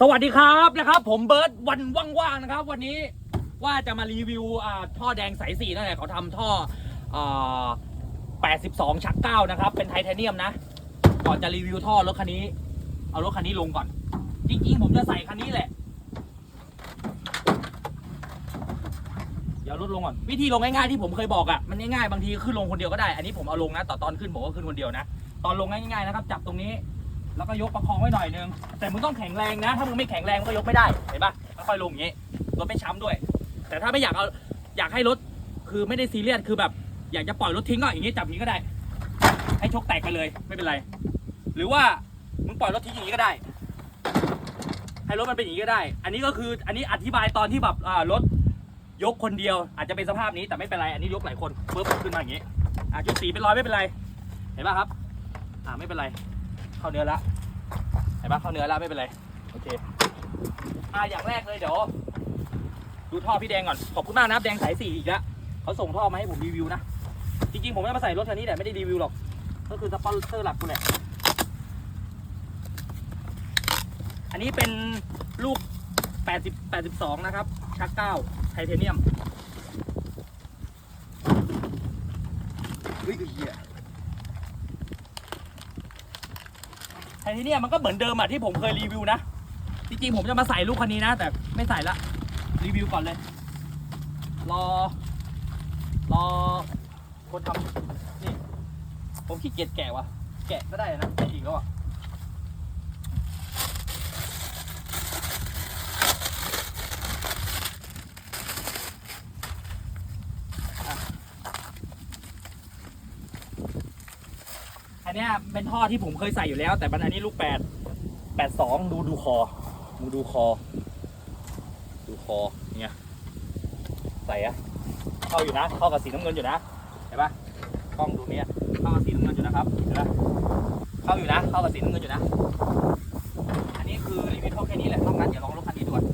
สวัสดีครับนะครับ ผมเบิร์ตวันว่างๆนะครับ วันนี้ว่าจะมารีวิวอ่าท่อแดงสายสีนั่นแหละเขาทำท่ออ่า82 ชัก9นะครับ เป็นไทเทเนียมนะ ก่อนจะรีวิวท่อรถคันนี้ เอารถคันนี้ลงก่อน จริงๆ ผมจะใส่คันนี้แหละ เดี๋ยวรถลงก่อน วิธีลงง่ายๆที่ผมเคยบอกอะ่ะ มันง่ายๆ บางทีขึ้นลงคนเดียวก็ได้ อันนี้ผมเอาลงนะ ต่อตอนขึ้นผมก็ขึ้นคนเดียวนะ ตอนลงง่ายๆนะครับ จับตรงนี้ แล้วก็ยกประคองไว้หน่อยนึง แต่มึงต้องแข็งแรงนะ ถ้ามึงไม่แข็งแรงมึงก็ยกไม่ได้ เห็นปะค่อยลงอย่างงี้ รถไม่ช้ำด้วย แต่ถ้าไม่อยากเอาอยากให้รถคือไม่ได้ซีเรียส คือแบบอยากจะปล่อยรถทิ้งก็อย่างงี้จับอย่างงี้ก็ได้ ให้ชกแตกไปเลยไม่เป็นไร หรือว่ามึงปล่อยรถทิ้งอย่างนี้ก็ได้ ให้รถมันเป็นอย่างนี้ก็ได้ อันนี้ก็คืออันนี้อธิบายตอนที่แบบอ่ารถยกคนเดียว อาจจะเป็นสภาพนี้แต่ไม่เป็นไร อันนี้ยกหลายคนปุ๊บขึ้นมาอย่างนี้อะจุดสีเป็นรอยไม่เป็นไร เห็นป่ะครับ อ่าไม่เป็นไร เข้าเนื้อละเห็นปะเข้าเนื้อแล้วไม่เป็นไรโอเคอ่าอย่างแรกเลยเดี๋ยวดูท่อพี่แดงก่อนขอบคุณมากนะครับแดงสายสี่อีกแล้วเขาส่งท่อมาให้ผมรีวิวนะจริงๆผมไม่ได้มาใส่รถคันนี้แต่ไม่ได้รีวิวหรอก ก็คือสปอนเซอร์หลักกูแหละอันนี้เป็นลูก 80 82 นะครับ ชัก9ไทเทเนียมเฮ้ยเหี้ย ไทเทเนียมมันก็เหมือนเดิมอะที่ผมเคยรีวิวนะ จริงๆผมจะมาใส่ลูกคันนี้นะ แต่ไม่ใส่ละรีวิวก่อนเลย รอ รอ คนทำนี่ ผมขี้เกียจแกะว่ะแกะก็ได้นะแกะอีกแล้วอะ เนี้ยเป็นท่อที่ผมเคยใส่อยู่แล้ว แต่มันอันนี้ลูกแปดแปดสองดูดูคอมึงดูคอ ดูคอเนี่ยใส่อะเข้าอยู่นะเข้ากับสีน้ำเงินอยู่นะเห็นปะกล้องดูเนี้ยเข้ากับสีน้ำเงินอยู่นะครับเห็นปะเข้าอยู่นะ เข้ากับสีน้ำเงินอยู่นะ อันนี้คือรีวิวเท่าแค่นี้แหละนอกนั้นเดี๋ยวลองรถคันนี้ดูก่อน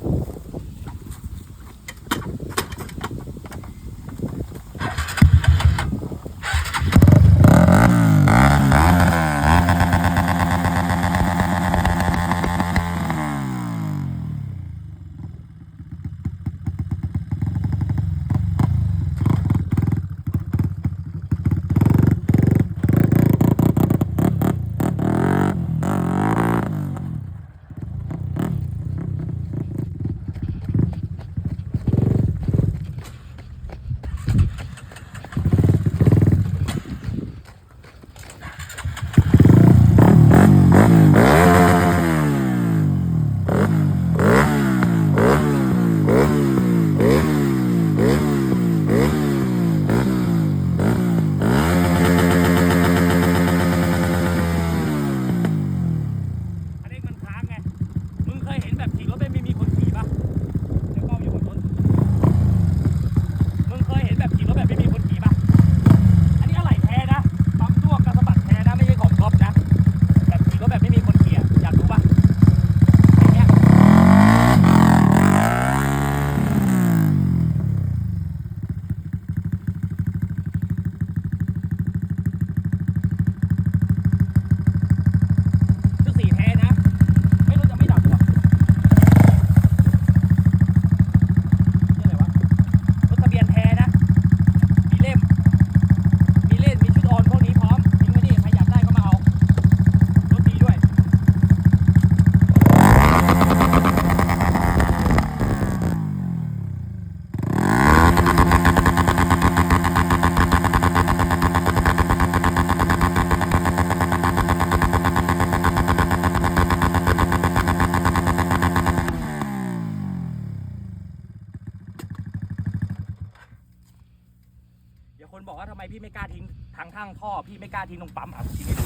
ทำไมพี่ไม่กล้าทิ้งทางข้างท่อพี่ไม่กล้าทิ้งตรงปั๊มอะทิ้งให้ดู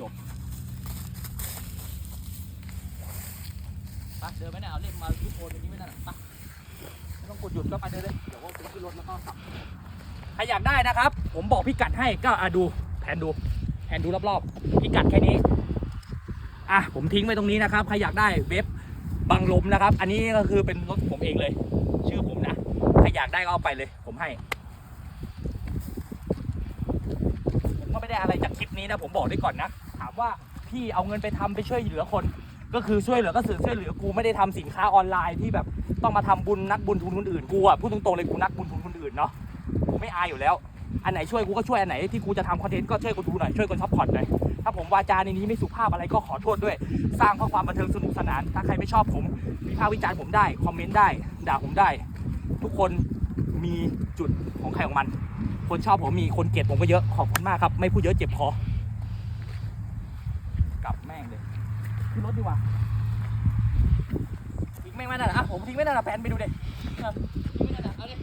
จบไปเดินไปเนี่ยเอาเล่มมายุบโอนตรงนี้ไว้นั่นน่ะไปไม่ต้องกดหยุดก็ไปเดินเลยเดี๋ยวว่าผมขึ้นรถแล้วก็ขับใครอยากได้นะครับ ผมบอกพี่กัดให้ก็อะดูแผนดูแผนดูรอบๆพี่กัดแค่นี้อะผมทิ้งไว้ตรงนี้นะครับใครอยากได้เว็บบังลมนะครับ อันนี้ก็คือเป็นรถผมเองเลย ชื่อผมนะใครอยากได้ก็เอาไปเลย ผมให้ ผม ก็ไม่ได้อะไรจากคลิปนี้นะผมบอกไว้ก่อนนะ ถามว่าพี่เอาเงินไปทำไปช่วยเหลือคน ก็คือช่วยเหลือก็สื่อช่วยเหลือกูไม่ได้ทำสินค้าออนไลน์ที่แบบต้องมาทำบุญนักบุญทุนคนอื่นกูอะพูดตรงๆเลยกูนักบุญทุนคนอื่นเนาะกูไม่อายอยู่แล้ว อันไหนช่วยกูก็ช่วยอันไหนที่กูจะทำคอนเทนต์ก็ช่วยกูดูหน่อยช่วยกันซัพพอร์ตหน่อยถ้าผมวาจาในนี้ไม่สุภาพอะไรก็ขอโทษด้วย สร้างเพื่อความบันเทิงสนุกสนาน ถ้าใครไม่ชอบผมวิพากษ์วิจารณ์ผมได้คอมเมนต์ได้ด่าผมได้ ทุกคน มีจุดของใครของมัน คนชอบผมมีคนเกลียดผมก็เยอะขอบคุณมากครับ ไม่พูดเยอะเจ็บคอกลับแม่งเลยขึ้นรถดีกว่าทิ้งแม่งไว้นั่นน่ะอะผมทิ้งไว้นั่นน่ะแฟนไปดูเด็ทิ้งไว้นั่นน่ะเอาดิ